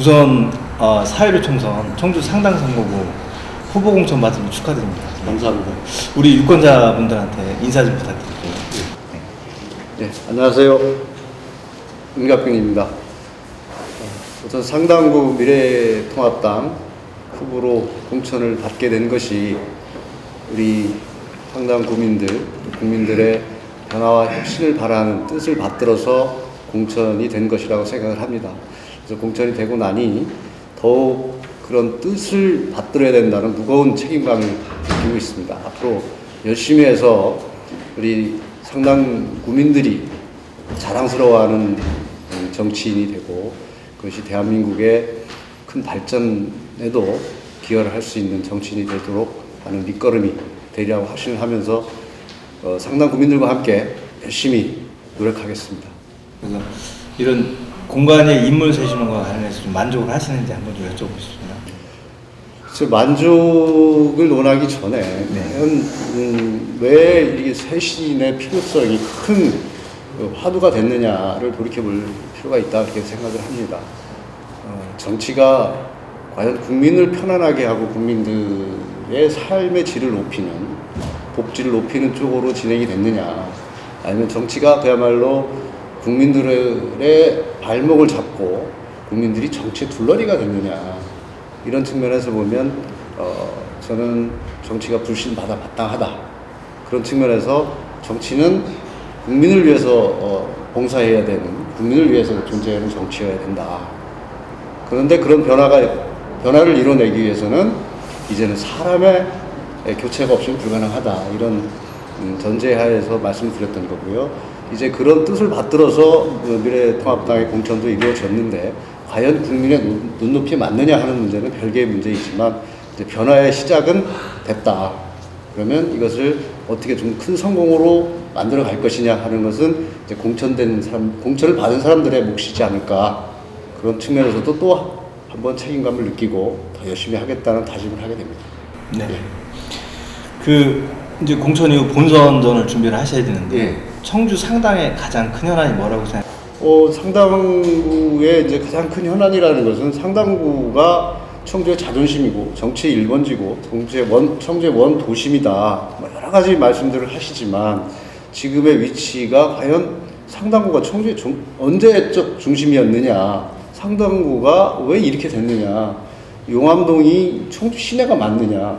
우선 어, 사회를 총선 청주 상당 선거구 후보 공천 거 축하드립니다. 감사합니다. 우리 유권자분들한테 인사 좀 부탁드릴게요. 네, 안녕하세요. 은갑병입니다. 우선 상당구 미래통합당 후보로 공천을 받게 된 것이 우리 상당 구민들, 국민들의 변화와 혁신을 바라는 뜻을 받들어서 공천이 된 것이라고 생각을 합니다. 그래서 공천이 되고 나니 더욱 그런 뜻을 받들어야 된다는 무거운 책임감을 느끼고 있습니다. 앞으로 열심히 해서 우리 상당 구민들이 자랑스러워하는 정치인이 되고 그것이 대한민국의 큰 발전에도 기여를 할 수 있는 정치인이 되도록 하는 밑거름이 되리라고 확신을 하면서 어, 상당 구민들과 함께 열심히 노력하겠습니다. 이런 공간에 인물 세시는 것과 관련해서 좀 만족을 하시는지 한번 좀 여쭤보겠습니다. 그래서 만족을 논하기 전에 과연 음, 왜 이게 쇄신의 필요성이 큰 어, 화두가 됐느냐를 돌이켜볼 필요가 있다 이렇게 생각을 합니다. 어, 정치가 과연 국민을 편안하게 하고 국민들의 삶의 질을 높이는 복지를 높이는 쪽으로 진행이 됐느냐 아니면 정치가 그야말로 국민들의 발목을 잡고 국민들이 정치의 둘러리가 됐느냐. 이런 측면에서 보면 어, 저는 정치가 불신받아 마땅하다. 그런 측면에서 정치는 국민을 위해서 어, 봉사해야 되는 국민을 위해서 존재하는 정치여야 된다. 그런데 그런 변화가 변화를 이뤄내기 위해서는 이제는 사람의 교체가 없이는 불가능하다. 이런 음, 전제하에서 말씀드렸던 거고요. 이제 그런 뜻을 받들어서 그 미래통합당의 공천도 이루어졌는데 과연 국민의 눈- 눈높이에 맞느냐 하는 문제는 별개의 문제이지만 변화의 시작은 됐다. 그러면 이것을 어떻게 좀 큰 성공으로 만들어 갈 것이냐 하는 것은 이제 공천된 사람, 공천을 받은 사람들의 몫이지 않을까 그런 측면에서도 또 한번 책임감을 느끼고 더 열심히 하겠다는 다짐을 하게 됩니다. 네. 그 이제 공천 이후 본선전을 준비를 하셔야 되는데 예. 청주 상당의 가장 큰 현안이 뭐라고 생각? 어, 상당구의 이제 가장 큰 현안이라는 것은 상당구가 청주의 자존심이고 정치의 1번지고 청주의 원, 청주의 원 도심이다. 뭐 여러 가지 말씀들을 하시지만 지금의 위치가 과연 상당구가 청주의 중, 언제적 중심이었느냐. 상당구가 왜 이렇게 됐느냐. 용암동이 청주 시내가 맞느냐.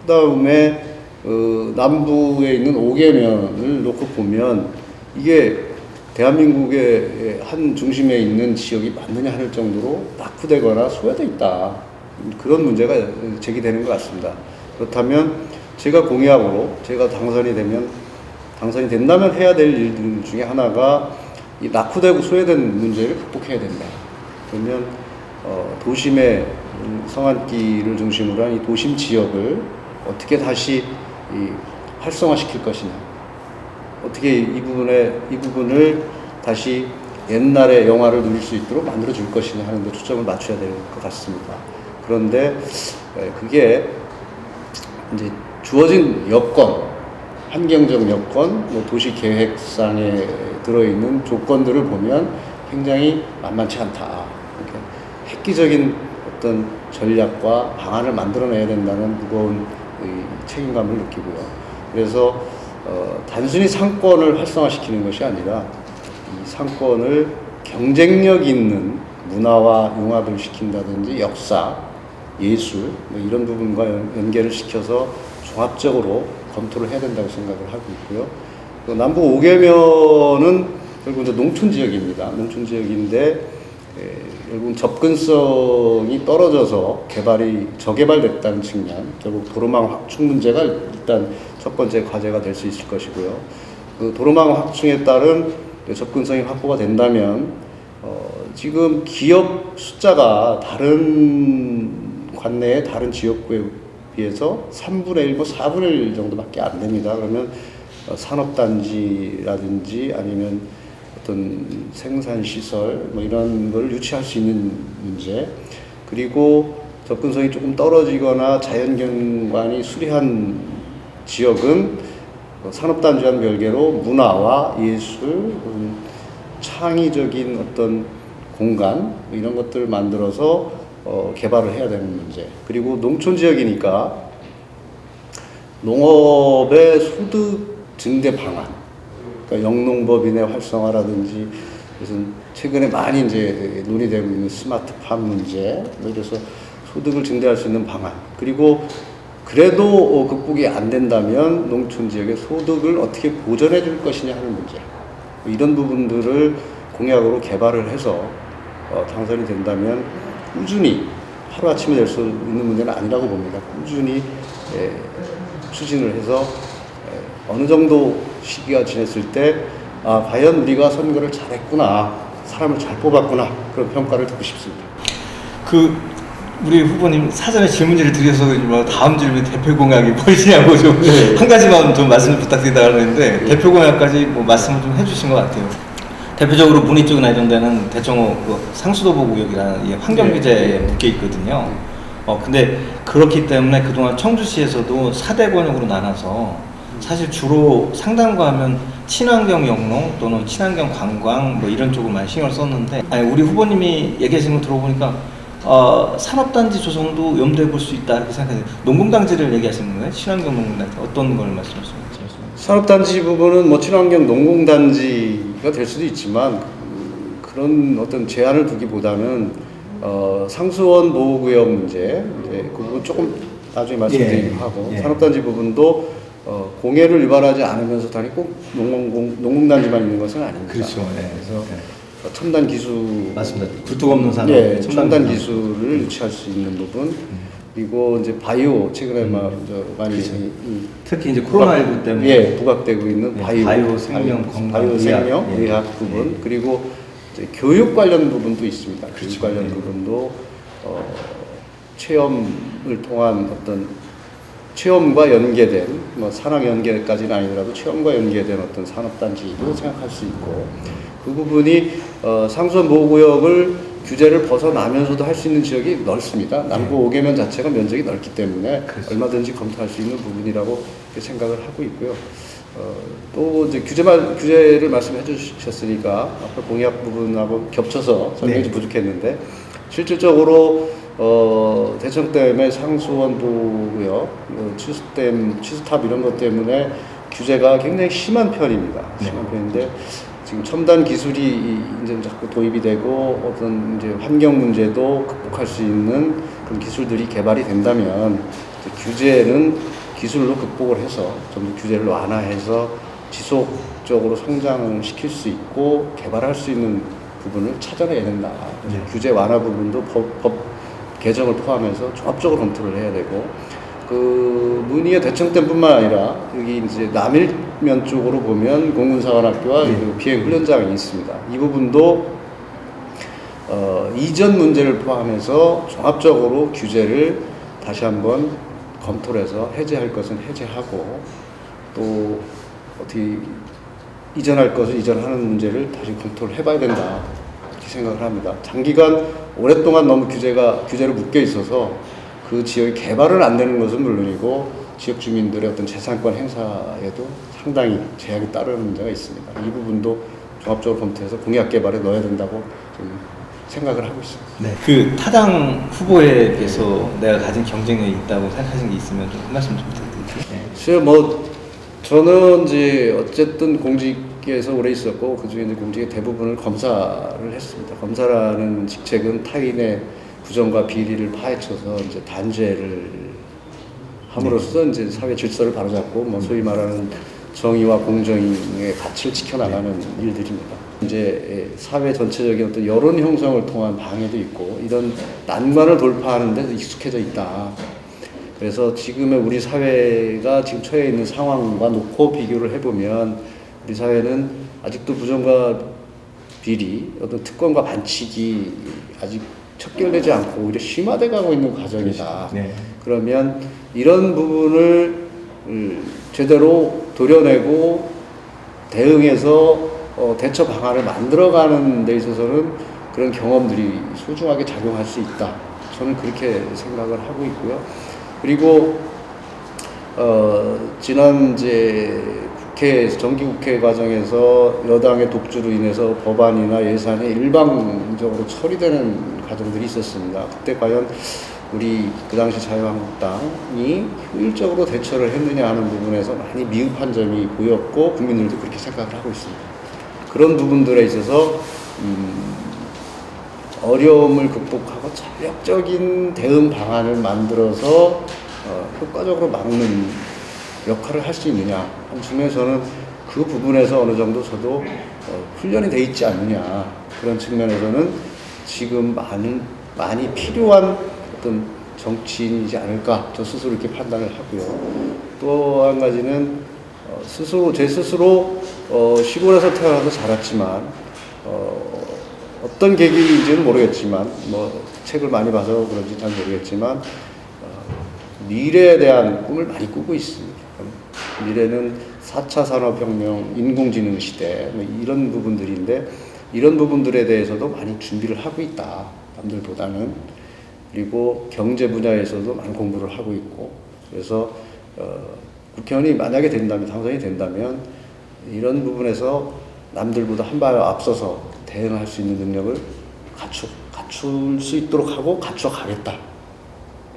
그 다음에 어, 남부에 있는 오개면을 놓고 보면 이게 대한민국의 한 중심에 있는 지역이 맞느냐 할 정도로 낙후되거나 소외되어 있다. 그런 문제가 제기되는 것 같습니다. 그렇다면 제가 공약으로 제가 당선이 되면 당선이 된다면 해야 될 일들 중에 하나가 이 낙후되고 소외된 문제를 극복해야 된다. 그러면 어, 도심의 음, 성안길을 중심으로 한 이 도심 지역을 어떻게 다시 이 활성화시킬 것이냐. 어떻게 이 부분에 이 부분을 다시 옛날의 영화를 누릴 수 있도록 만들어 줄 것이냐 하는 데 초점을 맞춰야 될 것 같습니다. 그런데 에, 그게 이제 주어진 여건, 환경적 여건, 뭐 도시 계획상에 들어있는 조건들을 보면 굉장히 만만치 않다. 획기적인 어떤 전략과 방안을 만들어내야 된다는 무거운 이 책임감을 느끼고요. 그래서 어, 단순히 상권을 활성화시키는 것이 아니라 이 상권을 경쟁력 있는 문화와 융합을 시킨다든지 역사, 예술 뭐 이런 부분과 연- 연계를 시켜서 종합적으로 검토를 해야 된다고 생각을 하고 있고요. 그 남부 5개면은 결국 이제 농촌 지역입니다. 농촌 지역인데 에, 결국 접근성이 떨어져서 개발이 저개발됐다는 측면, 결국 도로망 확충 문제가 일단 첫 번째 과제가 될 수 있을 것이고요. 그 도로망 확충에 따른 그 접근성이 확보가 된다면 어, 지금 기업 숫자가 다른 관내의 다른 지역구에 비해서 3분의 1, 뭐 4분의 1 정도밖에 안 됩니다. 그러면 어, 산업단지라든지 아니면 어떤 생산 시설 뭐 이런 걸 유치할 수 있는 문제 그리고 접근성이 조금 떨어지거나 자연경관이 수리한 지역은 어, 산업단지와는 별개로 문화와 예술, 음, 창의적인 어떤 공간 뭐 이런 것들을 만들어서 어, 개발을 해야 되는 문제. 그리고 농촌 지역이니까 농업의 소득 증대 방안, 그러니까 영농법인의 활성화라든지 무슨 최근에 많이 이제 논의되고 있는 스마트팜 문제, 뭐 이래서 소득을 증대할 수 있는 방안, 그리고 그래도 어, 극복이 안 된다면 농촌 지역의 소득을 어떻게 보전해 줄 것이냐 하는 문제, 뭐 이런 부분들을 공약으로 개발을 해서 어, 당선이 된다면 꾸준히 하루아침에 될 수 있는 문제는 아니라고 봅니다. 꾸준히 예, 추진을 해서 예, 어느 정도 시기가 지났을 때 아, 과연 우리가 선거를 잘했구나, 사람을 잘 뽑았구나 그런 평가를 듣고 싶습니다. 그 우리 후보님 사전에 질문지를 드려서 몰라 다음 질문 대표 공약이 무엇이냐고 좀 네. 한 가지만 좀 말씀을 부탁드리다가 그랬는데 대표 공약까지 뭐 말씀을 좀 해주신 것 같아요. 대표적으로 문의 쪽이나 이런 데는 대청호 그 상수도보 구역이라는 이 환경 네. 규제에 묶여 있거든요. 어 근데 그렇기 때문에 그동안 청주시에서도 4대 권역으로 나눠서 사실 주로 상당과 하면 친환경 영농 또는 친환경 관광 뭐 이런 쪽을 많이 신경을 썼는데 아니 우리 후보님이 얘기하시는 거 들어보니까 어, 산업단지 조성도 염두에 볼 수 있다 이렇게 생각해요. 농공단지를 얘기하시는 거예요? 친환경 농공단지 어떤 걸 말씀하시는 거예요? 산업단지 부분은 뭐 친환경 농공단지가 될 수도 있지만 음, 그런 어떤 제한을 두기보다는 어, 상수원 보호구역 문제 이제 그 부분 조금 나중에 말씀드리기로 예, 하고 예. 산업단지 부분도 어, 공해를 유발하지 않으면서 단위 꼭 농공, 농공단지만 있는 것은 아닙니다. 그렇죠. 예. 그래서 예. 어, 첨단 기술 맞습니다. 굴뚝 없는 산업, 예, 첨단 첨단 기술. 기술을 유치할 수 있는 부분 그리고 이제 바이오 최근에 막 저, 많이 그렇죠. 이- 이 특히 이제 코로나19 때문에 예, 부각되고 있는 예, 바이오, 바이오 생명 건강 바이오 의학, 생명 예. 의학 부분 그리고 이제 교육 관련 부분도 있습니다. 그렇죠. 교육 관련 예. 부분도 어, 체험을 통한 어떤 체험과 연계된 뭐 산학 연계까지는 아니더라도 체험과 연계된 어떤 산업단지도 생각할 수 있고 그 부분이 어, 상수원 보호구역을 규제를 벗어나면서도 할 수 있는 지역이 넓습니다. 남구 5개면 자체가 면적이 넓기 때문에 네. 그렇죠. 얼마든지 검토할 수 있는 부분이라고 생각을 하고 있고요. 어, 또 이제 규제만 규제를 말씀해 주셨으니까 아까 공약 부분하고 겹쳐서 설명이 네. 좀 부족했는데 실질적으로 어, 대청댐의 상수원 보호구역, 뭐 취수댐, 취수탑 이런 것 때문에 규제가 굉장히 심한 편입니다. 네. 심한 편인데 지금 첨단 기술이 이- 이제 자꾸 도입이 되고 어떤 이제 환경 문제도 극복할 수 있는 그런 기술들이 개발이 된다면 규제는 기술로 극복을 해서 좀 더 규제를 완화해서 지속적으로 성장을 시킬 수 있고 개발할 수 있는 부분을 찾아내야 된다. 네. 규제 완화 부분도 법, 법 개정을 포함해서 종합적으로 검토를 해야 되고 그 문의의 대청댐뿐만 아니라 여기 이제 남일면 쪽으로 보면 공군사관학교와 네. 그 비행 훈련장이 있습니다. 이 부분도 어, 이전 문제를 포함해서 종합적으로 규제를 다시 한번 검토를 해서 해제할 것은 해제하고 또 어떻게 이전할 것은 이전하는 문제를 다시 검토를 해봐야 된다 이렇게 생각을 합니다. 장기간 오랫동안 너무 규제가 규제로 묶여 있어서 그 지역이 개발은 안 되는 것은 물론이고 지역 주민들의 어떤 재산권 행사에도 상당히 제약이 따르는 문제가 있습니다. 이 부분도 종합적으로 검토해서 공약 개발에 넣어야 된다고 좀 생각을 하고 있습니다. 네. 그 타당 후보에 비해서 내가 가진 경쟁력이 있다고 생각하시는 게 있으면 좀한 말씀 좀 부탁드릴게요. 네. 뭐 저는 이제 어쨌든 공직 에서 오래 있었고 그 중에 이제 공직의 대부분을 검사를 했습니다. 검사라는 직책은 타인의 부정과 비리를 파헤쳐서 이제 단죄를 함으로써 이제 사회 질서를 바로잡고 뭐 소위 말하는 정의와 공정의 가치를 지켜나가는 일들입니다. 이제 사회 전체적인 어떤 여론 형성을 통한 방해도 있고 이런 난관을 돌파하는 데 익숙해져 있다. 그래서 지금의 우리 사회가 지금 처해 있는 상황과 놓고 비교를 해보면 우리 사회는 아직도 부정과 비리, 어떤 특권과 반칙이 아직 척결되지 않고 오히려 심화돼 가고 있는 과정이다. 네. 그러면 이런 부분을 음, 제대로 도려내고 대응해서 어, 대처 방안을 만들어가는 데 있어서는 그런 경험들이 소중하게 작용할 수 있다. 저는 그렇게 생각을 하고 있고요. 그리고 어, 지난 이제 국회 정기국회 과정에서 여당의 독주로 인해서 법안이나 예산이 일방적으로 처리되는 과정들이 있었습니다. 그때 과연 우리 그 당시 자유한국당이 효율적으로 대처를 했느냐 하는 부분에서 많이 미흡한 점이 보였고 국민들도 그렇게 생각을 하고 있습니다. 그런 부분들에 있어서 음, 어려움을 극복하고 전략적인 대응 방안을 만들어서 어, 효과적으로 막는 역할을 할 수 있느냐 한 측면에서는 그 부분에서 어느 정도 저도 어, 훈련이 돼 있지 않느냐 그런 측면에서는 지금 많은 많이 필요한 어떤 정치인이지 않을까 저 스스로 이렇게 판단을 하고요 또 한 가지는 어, 스스로 제 스스로 어, 시골에서 태어나서 자랐지만 어, 어떤 계기인지는 모르겠지만 뭐 책을 많이 봐서 그런지 잘 모르겠지만 어, 미래에 대한 꿈을 많이 꾸고 있습니다. 미래는 4차 산업혁명, 인공지능 시대 뭐 이런 부분들인데 이런 부분들에 대해서도 많이 준비를 하고 있다. 남들보다는 그리고 경제 분야에서도 많이 공부를 하고 있고 그래서 어, 국회의원이 만약에 된다면 당선이 된다면 이런 부분에서 남들보다 한 발 앞서서 대응할 수 있는 능력을 갖추 갖출 수 있도록 하고 갖춰 가겠다.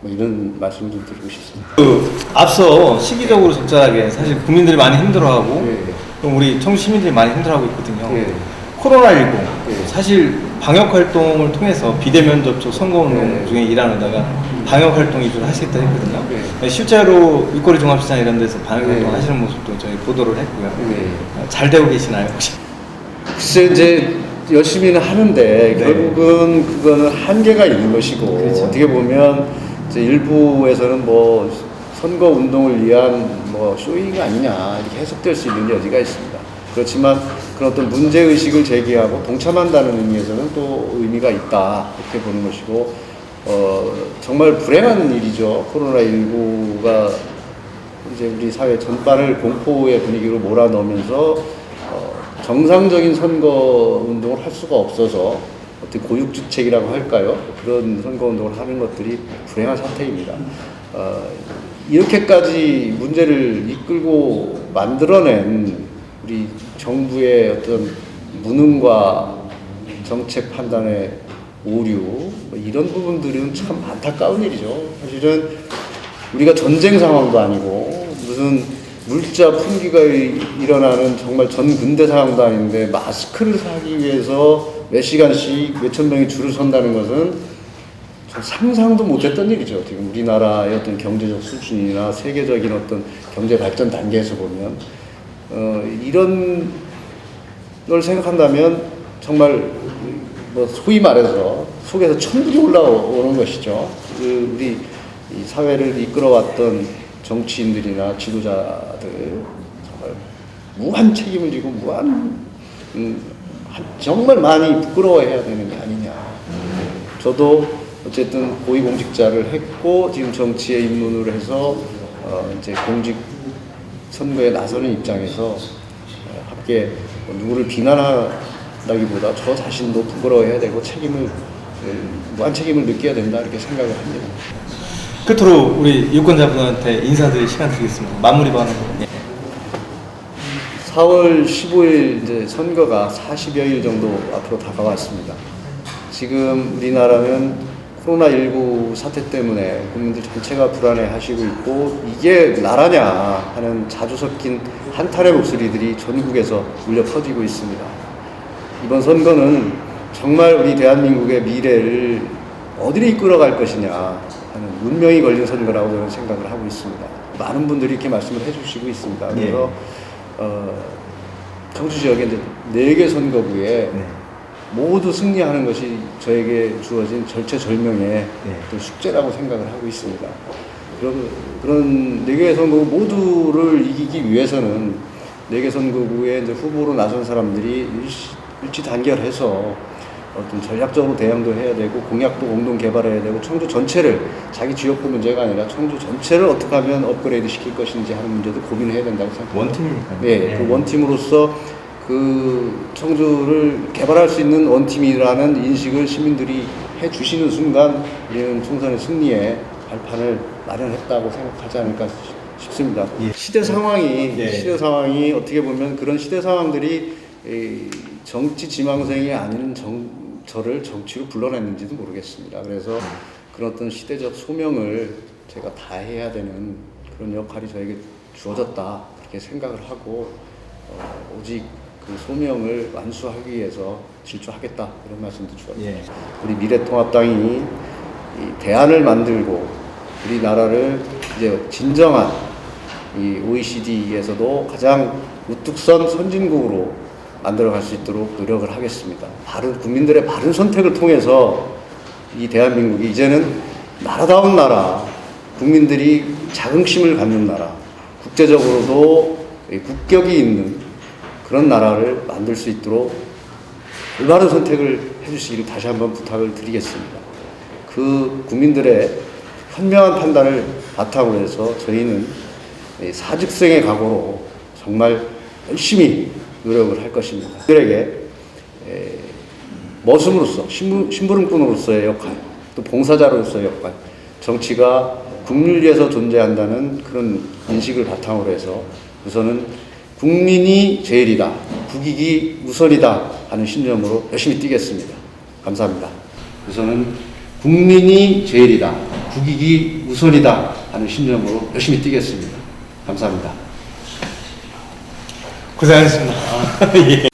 뭐 이런 말씀 좀 드리고 싶습니다. 그 앞서 시기적으로 적절하게 사실 국민들이 많이 힘들어하고 예. 또 우리 청주 시민들이 많이 힘들어하고 있거든요. 예. 코로나19 예. 사실 방역 활동을 통해서 비대면 접촉 선거운동 예. 중에 일하다가 방역 활동 위주로 하시겠다 했거든요. 예. 실제로 일거리 종합시장 이런 데서 방역 활동 예. 하시는 모습도 저희 보도를 했고요. 네. 어, 잘 되고 계시나요 혹시? 글쎄 이제 열심히는 하는데 네. 결국은 그거는 한계가 있는 것이고 그렇죠. 어떻게 보면 이제 일부에서는 뭐 선거 운동을 위한 뭐 쇼잉 아니냐 이렇게 해석될 수 있는 여지가 있습니다. 그렇지만 그런 어떤 문제 의식을 제기하고 동참한다는 의미에서는 또 의미가 있다 이렇게 보는 것이고 어 정말 불행한 일이죠 코로나 19가 이제 우리 사회 전반을 공포의 분위기로 몰아넣으면서 어, 정상적인 선거 운동을 할 수가 없어서 어떤 고육주책이라고 할까요? 그런 선거 운동을 하는 것들이 불행한 사태입니다. 어, 이렇게까지 문제를 이끌고 만들어낸 우리 정부의 어떤 무능과 정책 판단의 오류 뭐 이런 부분들은 참 안타까운 일이죠. 사실은 우리가 전쟁 상황도 아니고 무슨 물자 이- 일어나는 정말 전 근대 상황도 아닌데 마스크를 사기 위해서 몇 시간씩 몇천 명이 줄을 선다는 것은 전 상상도 못했던 일이죠. 지금 우리나라의 어떤 경제적 수준이나 세계적인 어떤 경제 발전 단계에서 보면 어, 이런 걸 생각한다면 정말 뭐 소위 말해서 속에서 천불이 올라오는 것이죠. 그 우리 이 사회를 이끌어왔던 정치인들이나 지도자들 정말 무한 책임을 지고 무한 음, 한- 정말 많이 부끄러워해야 되는 게 아니냐. 저도 어쨌든 고위공직자를 했고 지금 정치에 입문을 해서 어 이제 공직 선거에 나서는 입장에서 어, 함께 뭐 누구를 비난하다기보다 저 자신도 부끄러워해야 되고 책임을 음, 무한 책임을 느껴야 된다 이렇게 생각을 합니다. 끝으로 우리 유권자분한테 인사드릴 시간 드리겠습니다. 마무리. 예. 4월 15일 이제 선거가 40여일 정도 앞으로 다가왔습니다. 지금 우리나라는 코로나19 사태 때문에 국민들 전체가 불안해 하시고 있고 이게 나라냐 하는 자주 섞인 한탄의 목소리들이 전국에서 울려 퍼지고 있습니다. 이번 선거는 정말 우리 대한민국의 미래를 어디로 이끌어갈 것이냐 하는 운명이 걸린 선거라고 저는 생각을 하고 있습니다. 많은 분들이 이렇게 말씀을 해주시고 있습니다. 그래서 어, 청주 지역의 이제 네개 선거구에 네. 모두 승리하는 것이 저에게 주어진 절체절명의 네. 또 숙제라고 생각을 하고 있습니다. 그런 그런 네개 선거구 모두를 이기기 위해서는 네개 선거구에 이제 후보로 나선 사람들이 일시, 일치 단결해서 어떤 전략적으로 대응도 해야 되고 공약도 공동 개발해야 되고 청주 전체를 자기 지역구 문제가 아니라 청주 전체를 어떻게 하면 업그레이드 시킬 것인지 하는 문제도 고민해야 된다고 생각합니다. 원팀이니까요. 네, 네. 그 원팀으로서 그 청주를 개발할 수 있는 원팀이라는 인식을 시민들이 해 주시는 순간 우리는 총선의 승리에 발판을 마련했다고 생각하지 않을까 싶습니다. 예. 시대 상황이 예. 시대 상황이 어떻게 보면 그런 시대 상황들이 이 정치 지망생이 아닌 정, 저를 정치로 불러냈는지도 모르겠습니다. 그래서 그런 어떤 시대적 소명을 제가 다 해야 되는 그런 역할이 저에게 주어졌다 그렇게 생각을 하고 어, 오직 그 소명을 완수하기 위해서 질주하겠다 이런 말씀도 주었습니다. 예. 우리 미래통합당이 이 대안을 만들고 우리나라를 이제 진정한 이 OECD에서도 가장 우뚝선 선진국으로 만들어갈 수 있도록 노력을 하겠습니다. 바른 국민들의 바른 선택을 통해서 이 대한민국이 이제는 나라다운 나라, 국민들이 자긍심을 갖는 나라, 국제적으로도 이 국격이 있는 그런 나라를 만들 수 있도록 올바른 선택을 해주시기를 다시 한번 부탁을 드리겠습니다. 그 국민들의 현명한 판단을 바탕으로 해서 저희는 이 사직생의 각오로 정말 열심히 노력을 할 것입니다. 그들에게 에, 머슴으로서 심부름꾼으로서의 역할, 또 봉사자로서의 역할, 정치가 국민을 위해서 존재한다는 그런 인식을 바탕으로 해서 우선은 국민이 제일이다, 국익이 우선이다 하는 신념으로 열심히 뛰겠습니다. 감사합니다. 우선은 국민이 제일이다, 국익이 우선이다 하는 신념으로 열심히 뛰겠습니다. 감사합니다. 고생하셨습니다. 예.